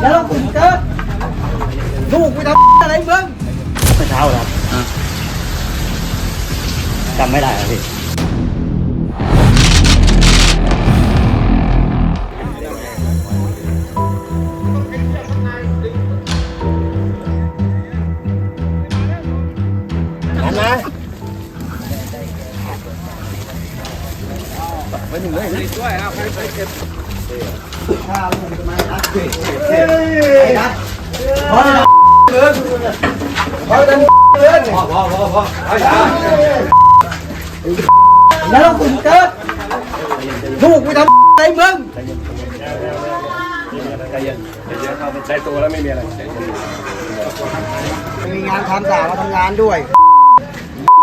แล้วมึงเกิดลูกกูทำอะ ไรมึงเมื่อเช้าเหรอครับจำไม่ได้ครับพี่พอแล้วมึงพอแล้วมึงแล้วมึงเกิดลูกกูทำอะไรมึงมีงานทำสาวมาทำงานด้วย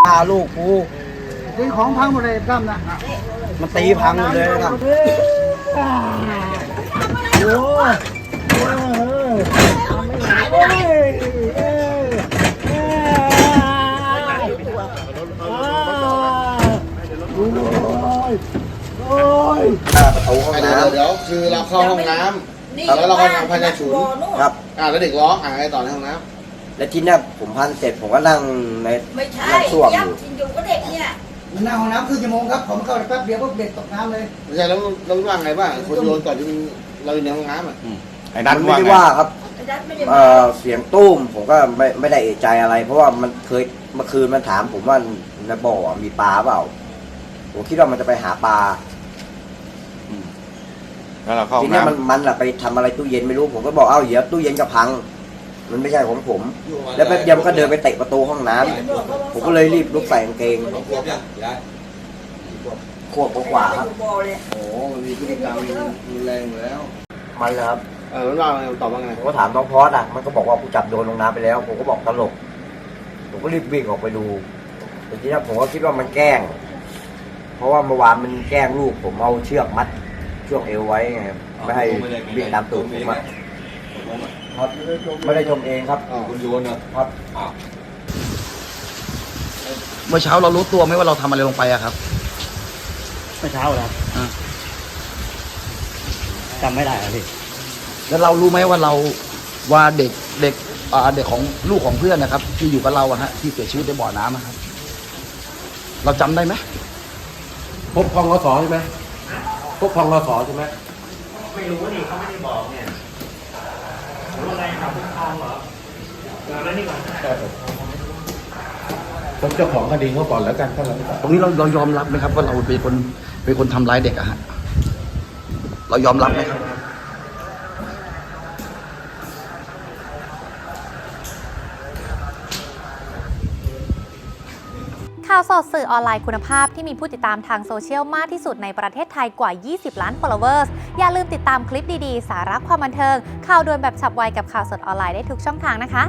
พาลูกกู ตีของพังหมดเลยตั้มนะมันตีพังหมดเลยนะครับโอ้ประตูห้องเดี๋ยวน้เดี๋ยวคือเราเข้าห้องน้ำแล้วเราก็ทำภายในฉุนครับอ่าแล้วเด็กร้องอ่าไงต่อในห้องน้และทีเนี้ยผมพันเสร็จผมก็นั่งในไม่ใช่นั่งส้วมอยั หน้าห้องน้ำครึ่งชั่วโมงครับผมเข้าไปแป๊บเดียวก็เด็กตกน้ำเลยำไม่ใช่แล้วเราว่าไงบ้างคนโยนก่อนที่เราอยู่ในห้องน้ำอะไอ้นัมัทนไม่ว่าได้ไงว่าครับไอ้นัทไม่ได้เอ่อเสียงตุ้มผมก็ไม่ไม่ได้เอะใจอะไร เพราะว่ามันเคยเมื่อคืนมันถามผมว่าในบ่อมีปลาเปล่าผมคิดว่ามันจะไปหาปลาแล้วเราเข้าห้ทีองเนี้ยมันน้ำมันอะไปทำอะไรตู้เย็นไม่รู้ผมก็บอกเอ้าเดี๋ยวตู้เย็นจะพัง มันไม่ใช่ของผม แล้วแป๊บเดียวมันก็เดินไปเตะประตูห้องน้ำผมก็เลยรีบลุกใส่กางเกงขวบกว่าๆครับบอเลยโอ้มันมีพฤติกรรมรุนแรงอยู่แล้ว มันเลยครับ เออมันว่าไงตอบว่าไงผมก็ถามน้องพอสอะ มันก็บอกว่าผู้จับโดนลงน้ำไปแล้ว ผมก็บอกตลก ผมก็รีบวิ่งออกไปดูแต่ทีนี้ผมก็คิดว่ามันแกล้ง เพราะว่าเมื่อวานมันแกล้งลูก ผมเอาเชือกมัดช่วงเอวไว้ไงไม่ให้วิ่งตามตูดผมอะ ครับไม่ได้ชมเองครับอ๋อคุณโยนเนอะครับเมื่อเช้าเรารู้ตัวไหมว่าเราทำอะไรลงไปอะครับเมื่อเช้าเหรอครับจำไม่ได้ครับพี่แล้วเรารู้ไหมว่าเราว่าเด็กเด็กอ่าเด็กของลูกของเพื่อนนะครับ ที่อยู่กับเราอะฮะที่เสียชีวิตในบ่อน้ำอะครับ เราจำได้ไหมพบพองกสใช่ไหมพบพองกสใช่ไหมไม่รู้นี่เขาไม่ได้บอกเนี่ยแล้วนี่ก่อน ผมเจ้าของคดีเขาก่อนแล้วกันถ้าเราตรงนี้เราเรายอมรับไหมครับ ว่าเราเป็นคนเป็นคนทำร้ายเด็กอะฮะเรายอมรับไหมครับ ข่าวสดสื่อออนไลน์คุณภาพที่มีผู้ติดตามทางโซเชียลมากที่สุดในประเทศไทยกว่า 20 ล้าน followers อย่าลืมติดตามคลิปดี ๆ สาระความบันเทิง ข่าวด่วนแบบฉับไวกับข่าวสดออนไลน์ได้ทุกช่องทางนะคะ